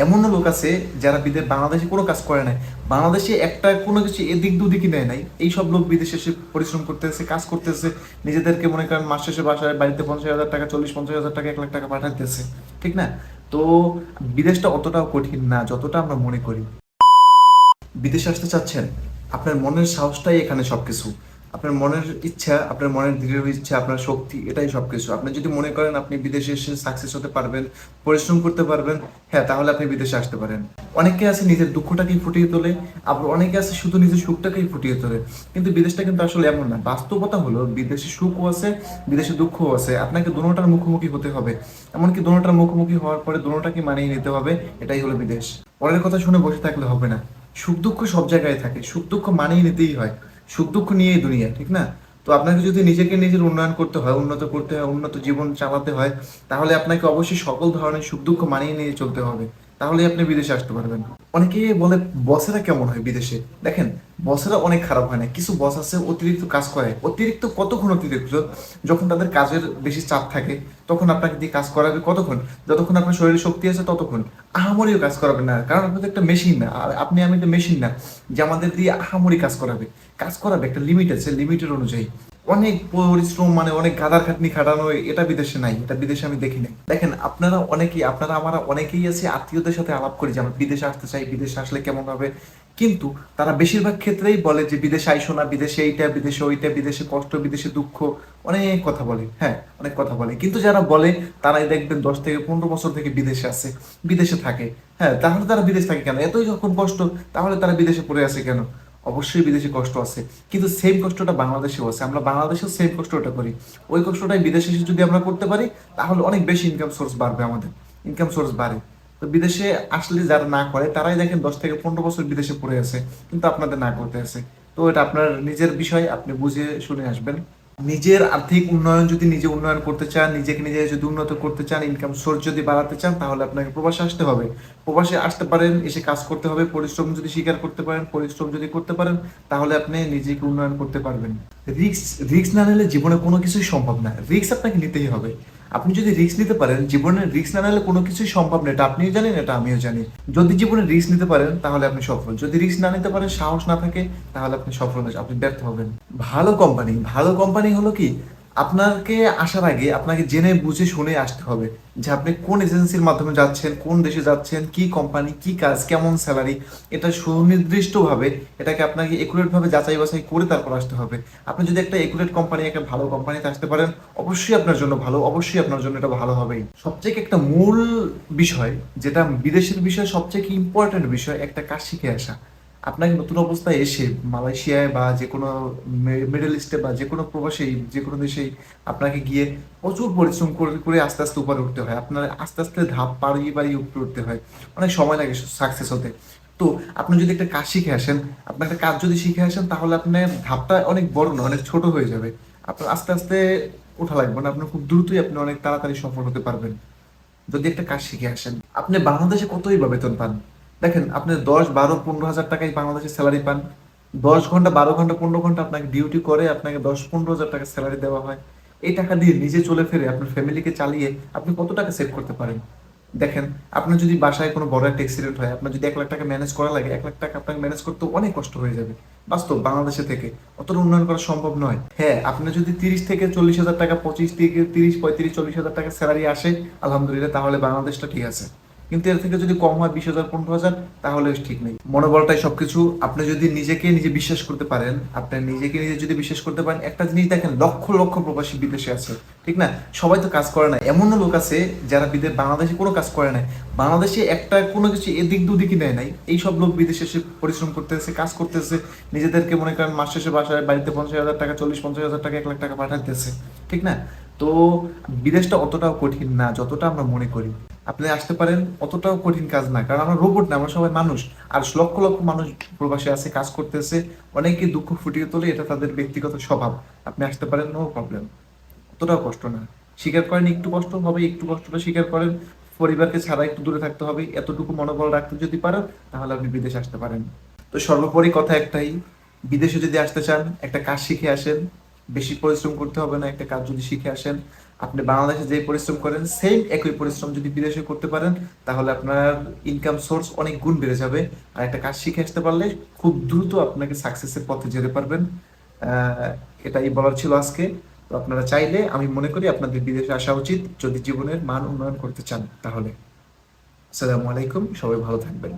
এমনও লোক আছে যারা বিদেশ বাংলাদেশে কোনো কাজ করে নাই। বাংলাদেশে একটা কোনো কিছু এদিক দুদিকই নেয় নাই। এই সব লোক বিদেশে এসে পরিশ্রম করতেছে, কাজ করতেছে। নিজেদেরকে মনে করেন মাস শেষে বাসায় বাড়িতে পঞ্চাশ হাজার টাকা, চল্লিশ পঞ্চাশ হাজার টাকা, এক লাখ টাকা পাঠাইতেছে। ঠিক না? তো বিদেশটা অতটাও কঠিন না যতটা আমরা মনে করি। বিদেশে আসতে চাচ্ছেন, আপনার মনের সাহসটাই এখানে সবকিছু। আপনার মনের ইচ্ছা, আপনার মনের দৃঢ় ইচ্ছা, আপনার শক্তি, এটাই সবকিছু। আপনি যদি মনে করেন আপনি বিদেশে এসে সাকসেস হতে পারবেন, পরিশ্রম করতে পারবেন হ্যাঁ তাহলে আপনি বিদেশে আসতে পারেন। অনেকে আছে নিজের দুঃখটাকেই ফুটিয়ে তোলে, আবার অনেকে আছে শুধু নিজের সুখটাকেই ফুটিয়ে তোলে। কিন্তু বিদেশটা কিন্তু আসলে এমন না। বাস্তবতা হলো বিদেশে সুখও আছে, বিদেশে দুঃখও আছে। আপনাকে দুটোটার মুখোমুখি হতে হবে। এমনকি দুটোটার মুখোমুখি হওয়ার পরে দুটোটাকে মানিয়ে নিতে হবে, এটাই হলো বিদেশ। পরের কথা শুনে বসে থাকলে হবে না। সুখ দুঃখ সব জায়গায় থাকে। সুখ দুঃখ মানিয়ে নিতেই হয়। সুখ দুঃখ নিয়েই দুনিয়া, ঠিক না? তো আপনাকে যদি নিজেকে নিজের উন্নয়ন করতে হয়, উন্নত করতে হয়, উন্নত জীবন চালাতে হয়, তাহলে আপনাকে অবশ্যই সকল ধরনের সুখ দুঃখ মানিয়ে নিয়ে চলতে হবে। তাহলে আপনি বিদেশে আসতে পারবেন। অনেকে বলে, বসেরা কেমন হয় বিদেশে? দেখেন, বসেরা অনেক খারাপ হয় না। কিছু বস আছে, অতিরিক্ত কাজ করে। অতিরিক্ত কতক্ষণ অতিরিক্ত? যখন তাদের কাজের বেশি চাপ থাকে, তখন আপনাকে দিয়ে কাজ করাবে কতক্ষণ? যতক্ষণ আপনার শরীরে শক্তি আছে, ততক্ষণ। আহামরিও কাজ করাবে না। কারণ আপনি তো একটা মেশিন না। আপনি আমি একটা মেশিন না, যে আমাদের দিয়ে আহামরি কাজ করাবে। কাজ করাবে, একটা লিমিট আছে। লিমিটের অনুযায়ী। অনেক পরিশ্রম মানে অনেক গাদার খাটনি খাটানো এটা বিদেশে নাই, এটা বিদেশে আমি দেখি নাই দেখেন, আপনারা অনেকেই, আপনারা আমরা অনেকেই আছে, আত্মীয়দের সাথে আলাপ করি যে আমরা বিদেশে আসতে চাই, বিদেশে আসলে কেমন হবে। কিন্তু তারা বেশিরভাগ ক্ষেত্রেই বলে যে বিদেশে আইসো না, বিদেশে এইটা, বিদেশে ওইটা, বিদেশে কষ্ট, বিদেশে দুঃখ, অনেক কথা বলে হ্যাঁ অনেক কথা বলে। কিন্তু যারা বলে, তারাই দেখবেন দশ থেকে পনেরো বছর থেকে বিদেশে আছে, বিদেশে থাকে হ্যাঁ তাহলে তারা বিদেশ থাকে কেন? এতই যখন কষ্ট, তাহলে তারা বিদেশে পড়ে আছে কেন? অবশ্যই বিদেশে কষ্ট আছে। কিন্তু সেম কষ্টটা বাংলাদেশেও আছে। আমরা বাংলাদেশেও সেম কষ্টটা করি। ওই কষ্টটাই বিদেশে এসে যদি আমরা করতে পারি, তাহলে অনেক বেশি ইনকাম সোর্স বাড়বে আমাদের। ইনকাম সোর্স বাড়ে। তো বিদেশে আসলে যারা না করে, তারাই দেখেন দশ থেকে পনেরো বছর বিদেশে পড়ে আছে, কিন্তু আপনাদের না করতে আছে। তো এটা আপনার নিজের বিষয়, আপনি বুঝে শুনে আসবেন। নিজের আর্থিক উন্নয়ন যদি নিজে উন্নয়ন করতে চান, নিজেকে নিজে যদি উন্নত করতে চান ইনকাম সোর্স যদি বাড়াতে চান, তাহলে আপনাকে প্রবাসে আসতে হবে। প্রবাসে আসতে পারেন, এসে কাজ করতে হবে, পরিশ্রম যদি স্বীকার করতে পারেন, পরিশ্রম যদি করতে পারেন, তাহলে আপনি নিজেকে উন্নয়ন করতে পারবেন। রিক্স রিক্স না নিলে জীবনে কোনো কিছুই সম্ভব না। রিক্স আপনাকে নিতেই হবে। আপনি যদি রিস্ক নিতে পারেন জীবনে রিস্ক না নিলে কোনো কিছুই সম্ভব না এটা আপনিও জানেন, এটা আমিও জানি। যদি জীবনে রিস্ক নিতে পারেন, তাহলে আপনি সফল। যদি রিস্ক না নিতে পারেন, সাহস না থাকে, তাহলে আপনি সফল আপনি ব্যর্থ হবেন। ভালো কোম্পানি ভালো কোম্পানি হলো কি? আপনাকে আসার আগে আপনাকে জেনে বুঝে শুনে আসতে হবে যে আপনি কোন এজেন্সির মাধ্যমে যাচ্ছেন, কোন দেশে যাচ্ছেন, কি কোম্পানি কি কাজ, কেমন স্যালারি এটা সুনির্দিষ্টভাবে এটাকে আপনাকে একুরেট ভাবে যাচাই বাছাই করে তারপর আসতে হবে। আপনি যদি একটা একুরেট কোম্পানি একটা ভালো কোম্পানিতে আসতে পারেন, অবশ্যই আপনার জন্য ভালো, অবশ্যই আপনার জন্য এটা ভালো হবেই। সবচেয়ে একটা মূল বিষয়, যেটা বিদেশের বিষয় সবচেয়ে ইম্পর্টেন্ট বিষয়, একটা কাজ শিখে আসা। আপনাকে নতুন অবস্থায় এসে মালয়েশিয়ায় বা যে কোনো মিডল ইস্টে বা যে কোনো প্রবাসেই, যে কোনো দেশেই আপনাকে গিয়ে প্রচুর পরিশ্রম করে করে আস্তে আস্তে উপরে উঠতে হয়। আপনার আস্তে আস্তে ধাপ পাড়িয়ে বাড়িয়ে উপরে উঠতে হয়। অনেক সময় লাগে সাকসেস হতে। তো আপনি যদি একটা কাজ শিখে আসেন, আপনার একটা কাজ যদি শিখে আসেন, তাহলে আপনার ধাপটা অনেক বড় না অনেক ছোট হয়ে যাবে। আপনার আস্তে আস্তে ওঠা লাগবে না। আপনার খুব দ্রুতই আপনি অনেক তাড়াতাড়ি সফল হতে পারবেন। যদি একটা কাজ শিখে আসেন। আপনি বাংলাদেশে কতই বা বেতন পান? দেখেন, আপনি দশ, বারো, পনেরো হাজার টাকায় বাংলাদেশে স্যালারি পান। দশ ঘণ্টা, বারো ঘণ্টা, পনেরো ঘণ্টা আপনাকে ডিউটি করে, আপনাকে দশ, পনেরো হাজার টাকা স্যালারি দেওয়া হয়। এই টাকা দিয়ে নিজে চলে ফিরে আপনার ফ্যামিলিকে চালিয়ে আপনি কত টাকা সেভ করতে পারেন? দেখেন, আপনার যদি বাসায় কোনো বড় একটা অ্যাক্সিডেন্ট হয়, আপনার যদি এক লাখ টাকা ম্যানেজ করা লাগে, এক লাখ টাকা আপনাকে ম্যানেজ করতে অনেক কষ্ট হয়ে যাবে। বাস্তব, বাংলাদেশে থেকে। অতটা উন্নয়ন করা সম্ভব নয়। হ্যাঁ আপনি যদি তিরিশ থেকে চল্লিশ হাজার টাকা, পঁচিশ থেকে তিরিশ, পঁয়ত্রিশ, চল্লিশ হাজার টাকা স্যালারি আসে, আলহামদুলিল্লাহ, তাহলে বাংলাদেশটা ঠিক আছে। কিন্তু এর থেকে যদি কম হয় বিশ হাজার, পনেরো হাজার, তাহলে ঠিক নেই। মনোবলটাই সবকিছু। আপনি যদি নিজেকে নিজে বিশ্বাস করতে পারেন, আপনি নিজেকে নিজে যদি বিশ্বাস করতে পারেন, একটা জিনিস দেখেন, লক্ষ লক্ষ প্রবাসী বিদেশে আছে, ঠিক না? সবাই তো কাজ করে না। এমনও লোক আছে যারা বিদেশ বাংলাদেশে কোনো কাজ করে নাই। বাংলাদেশে একটা কোনো কিছু এদিক দুদিকই নেয় নাই। এই সব লোক বিদেশে এসে পরিশ্রম করতেছে, কাজ করতেছে, নিজেদেরকে মনে করেন মাস শেষে বাসায়, বাড়িতে পঞ্চাশ হাজার টাকা, চল্লিশ, পঞ্চাশ হাজার টাকা, এক লাখ টাকা পাঠাইতেছে, ঠিক না? তো বিদেশটা অতটাও কঠিন না, যতটা আমরা মনে করি। আপনি আসতে পারেন, অতটাও কঠিন কাজ না, কারণ আমরা রোবট না, আমরা সবাই মানুষ। আর লক্ষ লক্ষ মানুষ প্রবাসে আছে, কাজ করতেছে অনেকে দুঃখ ফুটিয়ে তোলে, এটা তাদের ব্যক্তিগত স্বভাব। আপনি আসতে পারেন নো প্রবলেম অতটাও কষ্ট না। স্বীকার করেন, একটু কষ্ট হবে, একটু কষ্টটা স্বীকার করেন। পরিবারকে ছাড়া একটু দূরে থাকতে হবে, এতটুকু মনোবল রাখতে যদি পারেন তাহলে আপনি বিদেশে আসতে পারেন। তো সর্বোপরি কথা একটাই, বিদেশে যদি আসতে চান, একটা কাজ শিখে আসেন বেশি পরিশ্রম করতে হবে না, একটা কাজ যদি শিখে আসেন। আপনি বাংলাদেশে যে পরিশ্রম করেন সেম একই পরিশ্রম যদি বিদেশে করতে পারেন, তাহলে আপনার ইনকাম সোর্স অনেক গুণ বেড়ে যাবে। আর একটা কাজ শিখে আসতে পারলে খুব দ্রুত আপনাকে সাকসেসের পথে যেতে পারবেন। এটাই বলার ছিল আজকে। তো আপনারা চাইলে, আমি মনে করি আপনাদের বিদেশে আসা উচিত, যদি জীবনের মান উন্নয়ন করতে চান, তাহলে। আসসালামু আলাইকুম, সবাই ভালো থাকবেন।